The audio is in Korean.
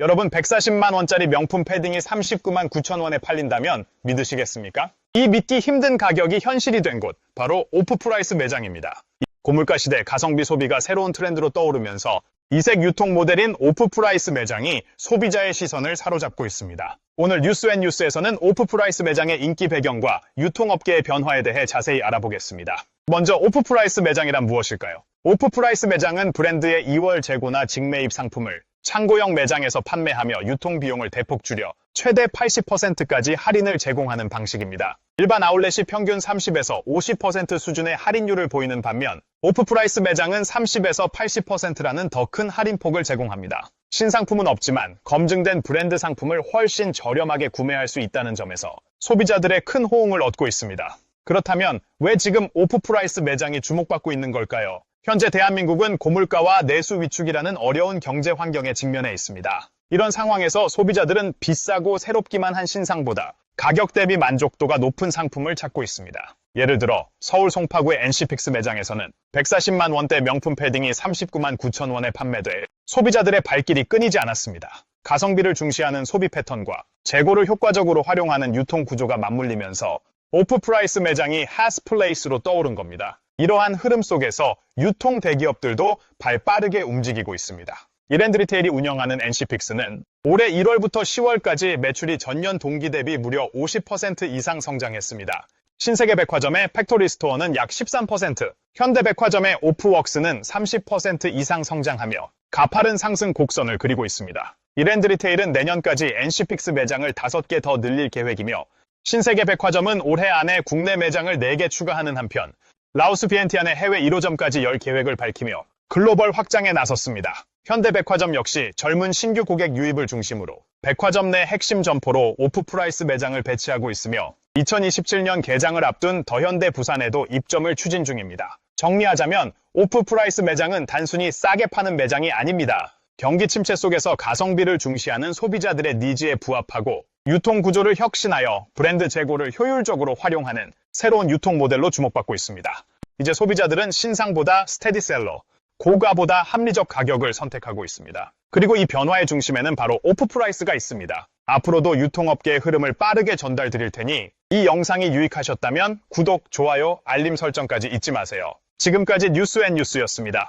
여러분 140만 원짜리 명품 패딩이 39만 9천 원에 팔린다면 믿으시겠습니까? 이 믿기 힘든 가격이 현실이 된 곳 바로 오프프라이스 매장입니다. 고물가 시대 가성비 소비가 새로운 트렌드로 떠오르면서 이색 유통 모델인 오프프라이스 매장이 소비자의 시선을 사로잡고 있습니다. 오늘 뉴스앤뉴스에서는 오프프라이스 매장의 인기 배경과 유통업계의 변화에 대해 자세히 알아보겠습니다. 먼저 오프프라이스 매장이란 무엇일까요? 오프프라이스 매장은 브랜드의 2월 재고나 직매입 상품을 창고형 매장에서 판매하며 유통 비용을 대폭 줄여 최대 80%까지 할인을 제공하는 방식입니다. 일반 아울렛이 평균 30에서 50% 수준의 할인율을 보이는 반면 오프프라이스 매장은 30에서 80%라는 더 큰 할인폭을 제공합니다. 신상품은 없지만 검증된 브랜드 상품을 훨씬 저렴하게 구매할 수 있다는 점에서 소비자들의 큰 호응을 얻고 있습니다. 그렇다면 왜 지금 오프프라이스 매장이 주목받고 있는 걸까요? 현재 대한민국은 고물가와 내수 위축이라는 어려운 경제 환경에 직면해 있습니다. 이런 상황에서 소비자들은 비싸고 새롭기만 한 신상보다 가격 대비 만족도가 높은 상품을 찾고 있습니다. 예를 들어 서울 송파구의 NC픽스 매장에서는 140만 원대 명품 패딩이 39만 9천 원에 판매돼 소비자들의 발길이 끊이지 않았습니다. 가성비를 중시하는 소비 패턴과 재고를 효과적으로 활용하는 유통 구조가 맞물리면서 오프프라이스 매장이 하스플레이스로 떠오른 겁니다. 이러한 흐름 속에서 유통 대기업들도 발 빠르게 움직이고 있습니다. 이랜드 리테일이 운영하는 NC픽스는 올해 1월부터 10월까지 매출이 전년 동기 대비 무려 50% 이상 성장했습니다. 신세계 백화점의 팩토리 스토어는 약 13%, 현대백화점의 오프웍스는 30% 이상 성장하며 가파른 상승 곡선을 그리고 있습니다. 이랜드 리테일은 내년까지 NC픽스 매장을 5개 더 늘릴 계획이며 신세계 백화점은 올해 안에 국내 매장을 4개 추가하는 한편 라오스 비엔티안의 해외 1호점까지 열 계획을 밝히며 글로벌 확장에 나섰습니다. 현대백화점 역시 젊은 신규 고객 유입을 중심으로 백화점 내 핵심 점포로 오프프라이스 매장을 배치하고 있으며 2027년 개장을 앞둔 더현대 부산에도 입점을 추진 중입니다. 정리하자면 오프프라이스 매장은 단순히 싸게 파는 매장이 아닙니다. 경기 침체 속에서 가성비를 중시하는 소비자들의 니즈에 부합하고 유통 구조를 혁신하여 브랜드 재고를 효율적으로 활용하는 새로운 유통 모델로 주목받고 있습니다. 이제 소비자들은 신상보다 스테디셀러, 고가보다 합리적 가격을 선택하고 있습니다. 그리고 이 변화의 중심에는 바로 오프 프라이스가 있습니다. 앞으로도 유통업계의 흐름을 빠르게 전달 드릴 테니 이 영상이 유익하셨다면 구독, 좋아요, 알림 설정까지 잊지 마세요. 지금까지 뉴스앤뉴스였습니다.